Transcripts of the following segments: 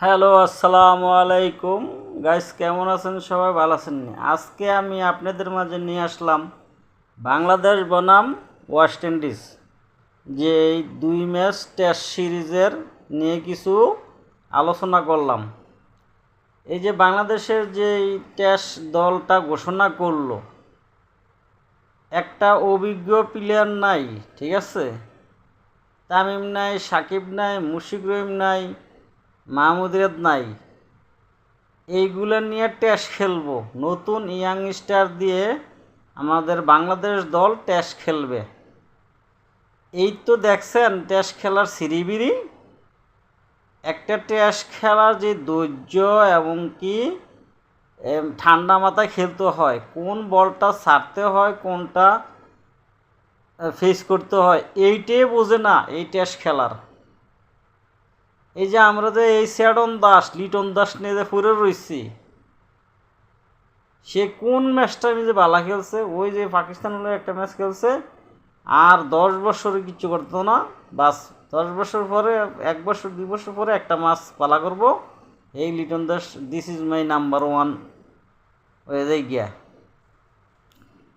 Hello, আসসালামু আলাইকুম। Guys কেমন আছেন? সবাই ভালো আছেন? আজকে আমি আপনাদের মাঝে নিয়ে আসলাম বাংলাদেশ বনাম ওয়েস্ট ইন্ডিজ যে এই দুই ম্যাচ টেস্ট সিরিজের নিয়ে কিছু আলোচনা করলাম। এই যে বাংলাদেশের যে টেস্ট দলটা ঘোষণা করল, একটা অভিজ্ঞ প্লেয়ার নাই, ঠিক আছে? তামিম নাই, সাকিব নাই, মুশিক রহিম নাই মাহমুদ রেদ নাই। এইগুলো নিয়ে টেস্ট খেলব। নতুন ইয়াং স্টার দিয়ে আমাদের বাংলাদেশ দল টেস্ট খেলবে। এই তো দেখছেন টেস্ট খেলার সিরিবিরি একটা টেস্ট খেলার যে ধৈর্য এবং কি ঠান্ডা মাথায় খেলতে হয়, কোন বলটা ছাড়তে হয়, কোনটা ফেস করতে হয়, এইটাই বোঝে না এই টেস্ট খেলার। এই যে আমরা যে এই স্যাডন দাস, লিটন দাস নিয়ে যে পড়ে রয়েছি সে কোন ম্যাচটা যে বালা খেলছে, ওই যে পাকিস্তান হলে একটা ম্যাচ খেলছে, আর দশ বছরে কিচ্ছু করতো না। বাস দশ বছর পরে, এক বছর, দুই বছর পরে একটা মাছ পালা করব। এই Liton Das this is my number one হয়ে যায় গিয়া।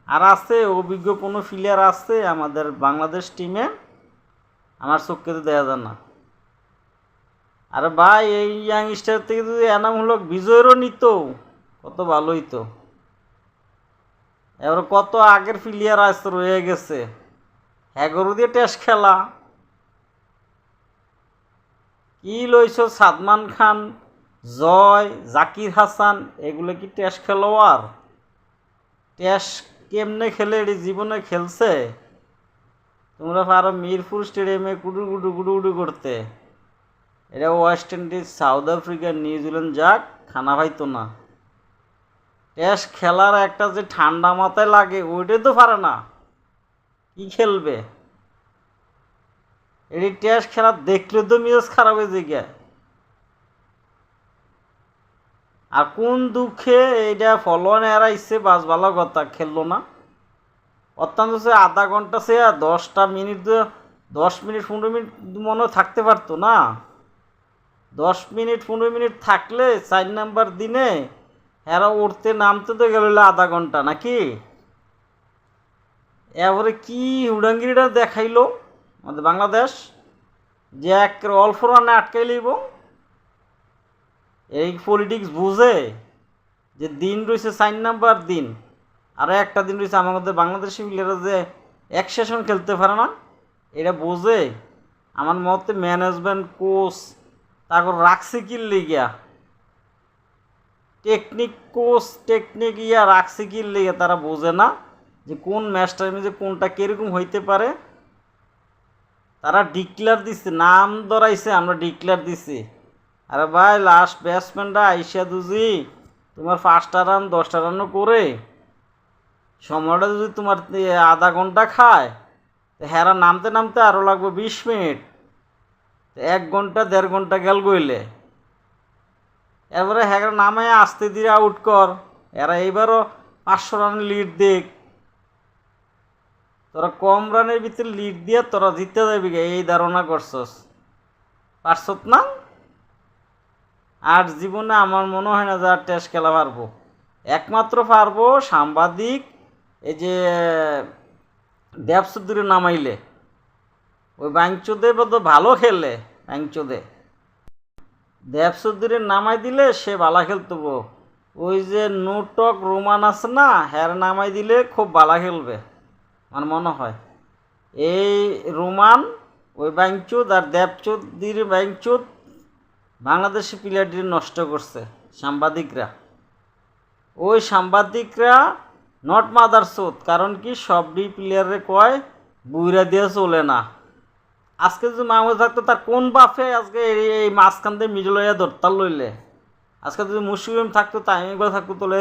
আর আছে, অভিজ্ঞ কোনো প্লেয়ার আছে আমাদের বাংলাদেশ টিমে আমার চোখকে তো দেওয়া যায় না। আরে ভাই, এই ইয়াংস্টার থেকে যদি এনামূলক বিজয়েরও নিত, কত ভালো হইতো। এবার কত আগের প্লেয়ার আজ রয়ে গেছে। এগারো দিয়ে টেস্ট খেলা। কি লইছ সাদমান খান, জয়, জাকির হাসান, এগুলো কি টেস্ট খেলোয়াড়? টেস্ট কেমনে খেলে, এটি জীবনে খেলছে? তোমরা পারো মিরপুর স্টেডিয়ামে কুডু গুডু গুডু গুডু করতে। এটা West Indies South Africa New Zealand যাক, খানা পাইতো না। টেস্ট খেলার একটা যে ঠান্ডা মাথায় লাগে ওইটাই তো পারে না। কি খেলবে? এটি টেস্ট খেলা দেখলে তো মেজাজ খারাপ হয়ে যায়। আর কোন দুঃখে এইটা ফলোয়ান এরাইছে বাস ভালো কথা, খেললো না। অত্যন্ত সে আধা ঘণ্টা সে দশটা মিনিট দশ মিনিট পনেরো মিনিট মনে থাকতে পারতো না। দশ মিনিট, পনেরো মিনিট থাকলে চার নাম্বার দিনে এরা উঠতে নামতে তো গেল আধা ঘণ্টা, নাকি? এবারে কি উড়াঙ্গিরিটা দেখাইলো আমাদের বাংলাদেশ? যে এক অল্প রানে আটকাই লইব। এই পলিটিক্স বুঝে যে দিন রয়েছে চার নাম্বার দিন আরও একটা দিন রয়েছে আমাদের বাংলাদেশি প্লেয়াররা যে এক সেশন খেলতে পারে না, এটা বোঝে আমার মতে ম্যানেজমেন্ট কোচ তারপর রাখছে কি লিগিয়া? টেকনিক কোচ, টেকনিক ইয়া রাখছে কি লিগে তারা বোঝে না যে কোন ম্যাচটার মধ্যে কোনটা কীরকম হইতে পারে। তারা ডিক্লেয়ার দিচ্ছে নাম ধরাইছে, আমরা ডিক্লেয়ার দিছি। আরে ভাই লাস্ট ব্যাটসম্যানটা আইসা দুজি, তোমার পাঁচটা রান দশটা রানও করে। সময়টা যদি তোমার আধা ঘণ্টা খায় হেরা নামতে নামতে আরও লাগবে বিশ মিনিট। এক ঘণ্টা, দেড় ঘণ্টা গেল গইলে। এরপরে হ্যাঁ নামে আসতে দিয়ে আউট কর। এরা এইবারও পাঁচশো রান লিড দেখ। তোরা কম রানের ভিতরে লিড দিয়ে তোরা জিততে যাবি এই ধারণা করছস। পারছত না? আর জীবনে আমার মনে হয় না যে আর টেস্ট খেলা পারব। একমাত্র পারব সাংবাদিক, এই যে দেবসুদ্দুরে নামাইলে। ওই ব্যাংচোদে তো ভালো খেলে ব্যাংচোদে দেবসুদ্দুরে নামাই দিলে সে ভালো খেলতো। ওই যে নোটক রোমান আছে না হ্যার নামাই দিলে খুব ভালো খেলবে, আমার মনে হয়। এই রোমান, ওই ব্যাংচুদ আর দেবচুদ্দির ব্যাংচুদ বাংলাদেশি প্লেয়ারটি নষ্ট করছে, সাংবাদিকরা। ওই সাংবাদিকরা নট মাদার সোত কারণ কি সবই প্লেয়ারে কয়, বুইরা দিয়ে চলে না। আজকে যদি মাহমুদ থাকতো, তার কোন বাফে আজকে এই মাঝখান দিয়ে মিডল হইয়া ধরতার লইলে? আজকে যদি মুসলিম থাকতো, তাই করে থাকতো তাহলে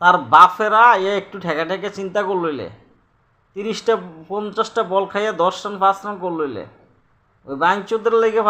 তার বাফেরা ইয়ে একটু ঠেকা ঠেকে চিন্তা করলইলে তিরিশটা, পঞ্চাশটা বল খাইয়া দশ রান, পাঁচ রান করলইলে ওই বাইং চোদ্দের লেগে